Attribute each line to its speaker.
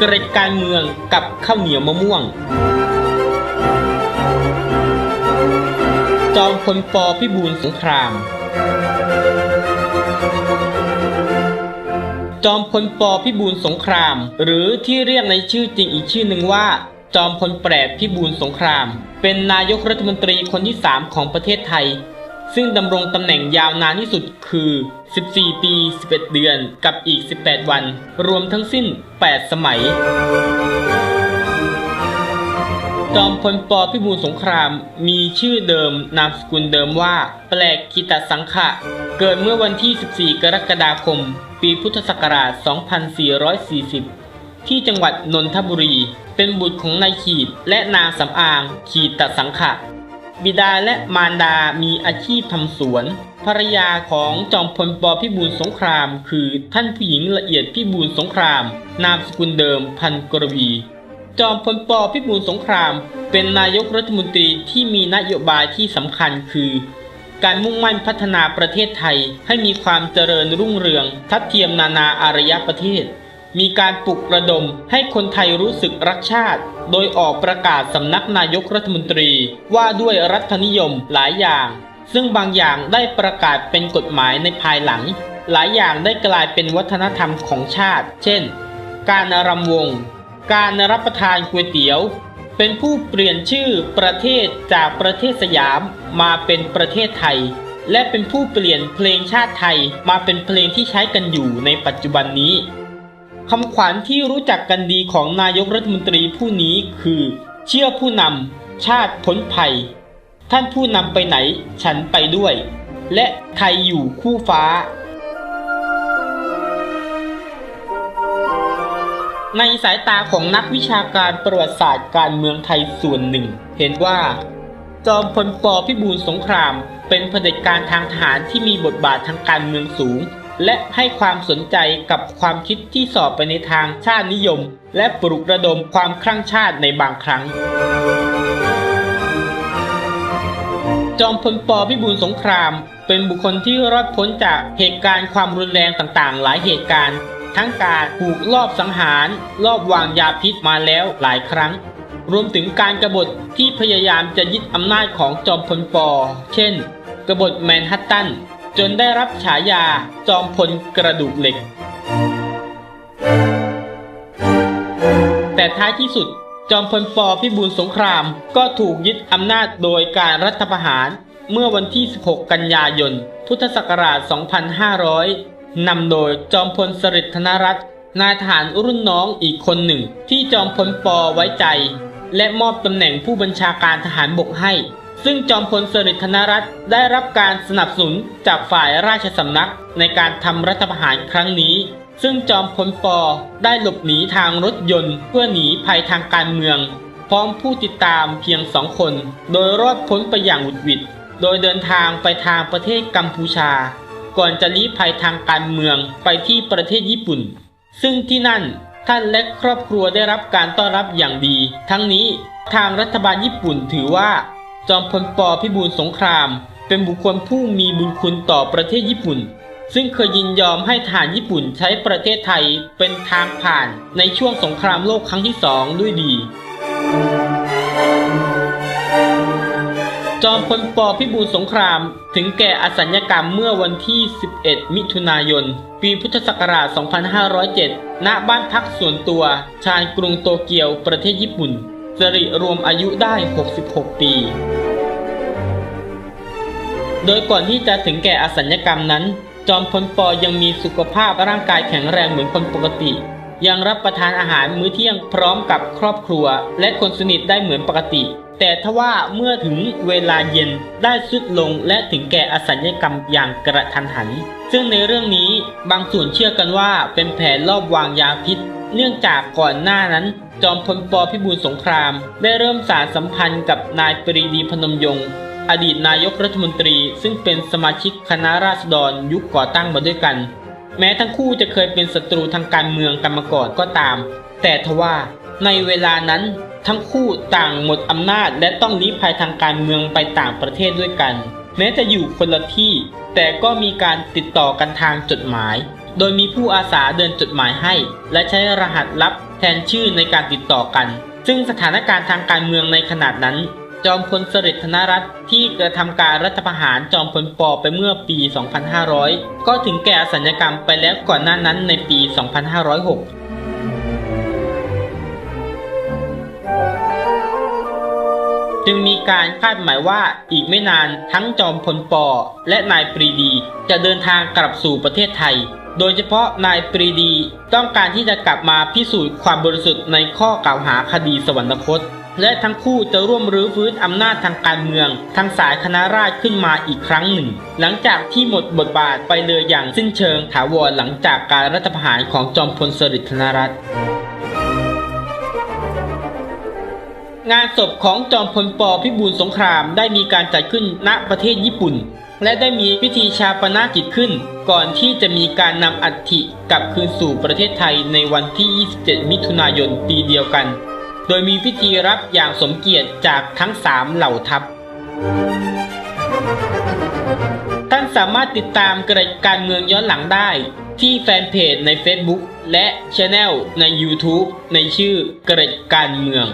Speaker 1: เกร็ดการเมืองกับข้าวเหนียวมะม่วง จอมพลปพิบูลสงคราม จอมพลปพิบูลสงคราม หรือที่เรียกในชื่อจริงอีกชื่อหนึ่งว่า จอมพลแปรดพิบูลสงคราม เป็นนายกรัฐมนตรีคนที่ 3 ของประเทศไทย ซึ่งดำรงตำแหน่งยาวนานที่สุดคือ 14 ปี 11 เดือนกับอีก 18 วัน รวมทั้งสิ้น 8 สมัย จอมพลปพิบูลสงคราม มีชื่อเดิมนามสกุลเดิมว่า แปลกกิตสังขะ เกิดเมื่อวันที่ 14 กรกฎาคม ปีพุทธศักราช 2440 ที่จังหวัดนนทบุรี เป็นบุตรของนายขีดและนางสำอางขีดตสังขะ บิดาและมารดามีอาชีพทำสวน ภรรยาของจอมพลปพิบูลสงคราม คือท่านผู้หญิงละเอียดพิบูลสงคราม นามสกุลเดิมพันกรวี จอมพลปพิบูลสงคราม เป็นนายกรัฐมนตรีที่มีนโยบายที่สำคัญคือ การมุ่งมั่นพัฒนาประเทศไทยให้มีความเจริญรุ่งเรืองทัดเทียมนานาอารยประเทศ มีการปลุกระดมให้คนไทยรู้สึกรักชาติ โดยออกประกาศสำนักนายกรัฐมนตรีว่าด้วยรัฐนิยมหลายอย่าง ซึ่งบางอย่างได้ประกาศเป็นกฎหมายในภายหลัง หลายอย่างได้กลายเป็นวัฒนธรรมของชาติ เช่น การรำวง การรับประทานก๋วยเตี๋ยว เป็นผู้เปลี่ยนชื่อประเทศจากประเทศสยามมาเป็นประเทศไทย และเป็นผู้เปลี่ยนเพลงชาติไทยมาเป็นเพลงที่ใช้กันอยู่ในปัจจุบันนี้ คำขวัญที่รู้จักกันดีของนายกรัฐมนตรีผู้นี้คือ เชื่อผู้นำชาติพ้นภัย ท่านผู้นำไปไหนฉันไปด้วย และไทยอยู่คู่ฟ้า ในสายตาของนักวิชาการประวัติศาสตร์การเมืองไทยส่วนหนึ่ง เห็นว่า จอมพลปพิบูลสงคราม เป็นเผด็จการทางทหารที่มีบทบาททางการเมืองสูง และให้ความสนใจกับความคิดที่สอบไปในทางชาตินิยม และปลุกระดมความคลั่งชาติในบางครั้ง จอมพลปพิบูลสงคราม เป็นบุคคลที่รอดพ้นจากเหตุการณ์ความรุนแรงต่างๆ หลายเหตุการณ์ ทั้งการถูกลอบสังหารลอบวางยาพิษมาแล้วหลายครั้ง รวมถึงการกบฏที่พยายามจะยึดอำนาจของจอมพลป เช่น กบฏแมนฮัตตัน จนได้รับฉายาจอมพลกระดูกเหล็ก แต่ท้ายที่สุดจอมพลปพิบูลสงครามก็ถูกยึดอำนาจโดยการรัฐประหารเมื่อวันที่ 16 กันยายน พุทธศักราช 2500 นำโดยจอมพลสฤษดิ์ธนรัตน์นายทหารรุ่นน้องอีกคนหนึ่ง ที่จอมพลปไว้ใจ และมอบตำแหน่งผู้บัญชาการทหารบกให้ ซึ่งจอมพลสฤษดิ์ธนรัตน์ได้รับการสนับสนุนจากฝ่ายราชสำนักในการทำรัฐประหารครั้งนี้ ซึ่งจอมพลปได้หลบหนีทางรถยนต์ เพื่อหนีภัยทางการเมือง พร้อมผู้ติดตามเพียงสองคน โดยรอดพ้นไปอย่างหวุดหวิด โดยเดินทางไปทางประเทศกัมพูชา ก่อนจะลี้ภัยทางการเมืองไปที่ประเทศญี่ปุ่น ซึ่งที่นั่นท่านและครอบครัวได้รับการต้อนรับอย่างดี ทั้งนี้ทางรัฐบาลญี่ปุ่นถือว่า จอมพลปพิบูลสงคราม เป็นบุคคลผู้มีบุญคุณต่อประเทศญี่ปุ่น ซึ่งเคยยินยอมให้ทหารญี่ปุ่นใช้ประเทศไทยเป็นทางผ่านในช่วงสงครามโลกครั้งที่สองด้วยดี จอมพลปพิบูลสงครามถึงแก่อสัญญกรรมเมื่อวันที่ 11 มิถุนายน ปีพุทธศักราช 2507 ณ บ้านพักส่วนตัว ชานกรุงโตเกียวประเทศญี่ปุ่น สริรวมอายุได้ 66 ปี โดยก่อนที่จะถึงแก่อสัญญกรรมนั้น จอมพลปยังมีสุขภาพร่างกายแข็งแรงเหมือนคนปกติ ยังรับประทานอาหารมื้อเที่ยงพร้อมกับครอบครัว และคนสนิทได้เหมือนปกติ แต่ทว่าเมื่อถึงเวลาเย็นได้สุดลงและถึงแก่อสัญญกรรมอย่างกระทันหัน ซึ่งในเรื่องนี้บางส่วนเชื่อกันว่าเป็นแผนลอบวางยาพิษ เนื่องจากก่อนหน้านั้น จอมพลปพิบูลสงคราม ได้เริ่มสารสัมพันธ์กับนายปรีดีพนมยงค์อดีตนายกรัฐมนตรี ซึ่งเป็นสมาชิกคณะราษฎรยุคก่อตั้งมาด้วยกัน แม้ทั้งคู่จะเคยเป็นศัตรูทางการเมืองกันมาก่อนก็ตาม แต่ทว่าในเวลานั้นทั้งคู่ต่างหมดอำนาจและต้องลี้ภัยทางการเมืองไปต่างประเทศด้วยกัน แม้จะอยู่คนละที่ แต่ก็มีการติดต่อกันทางจดหมาย โดยมีผู้อาสาเดินจดหมายให้ และใช้รหัสลับแทนชื่อในการติดต่อกัน ซึ่งสถานการณ์ทางการเมืองในขนาดนั้น จอมพลสฤษดิ์ธนรัตน์ที่กระทำการรัฐประหารจอมพลปไปเมื่อปี 2500 ก็ถึงแก่อสัญญกรรมไปแล้วก่อนหน้านั้นในปี 2506จึงมีการคาดหมายว่าอีกไม่นานทั้งจอมพลปและนายปรีดี จะเดินทางกลับสู่ประเทศไทย โดยเฉพาะนายปรีดี ต้องการที่จะกลับมาพิสูจน์ความบริสุทธิ์ในข้อกล่าวหาคดีสวรรคต และทั้งคู่จะร่วมรื้อฟื้นอำนาจทางการเมือง ทางสายคณะราษฎรขึ้นมาอีกครั้งหนึ่ง หลังจากที่หมดบทบาทไปเลยอย่างสิ้นเชิงถาวรหลังจากการรัฐประหารของจอมพลสฤษดิ์ธนรัตน์ งานศพของจอมพลปพิบูลสงครามได้มีการจัดขึ้นณประเทศญี่ปุ่น และได้มีพิธีชาปนกิจขึ้น ก่อนที่จะมีการนำอัฐิกลับคืนสู่ประเทศไทยในวันที่ 27 มิถุนายนปีเดียวกัน โดยมีพิธีรับอย่างสมเกียรติจากทั้ง 3 เหล่าทัพท่านสามารถติดตามกระการเมืองย้อนหลังได้ที่แฟนเพจใน Facebook และช anel ใน YouTube ในชื่อกระการเมือง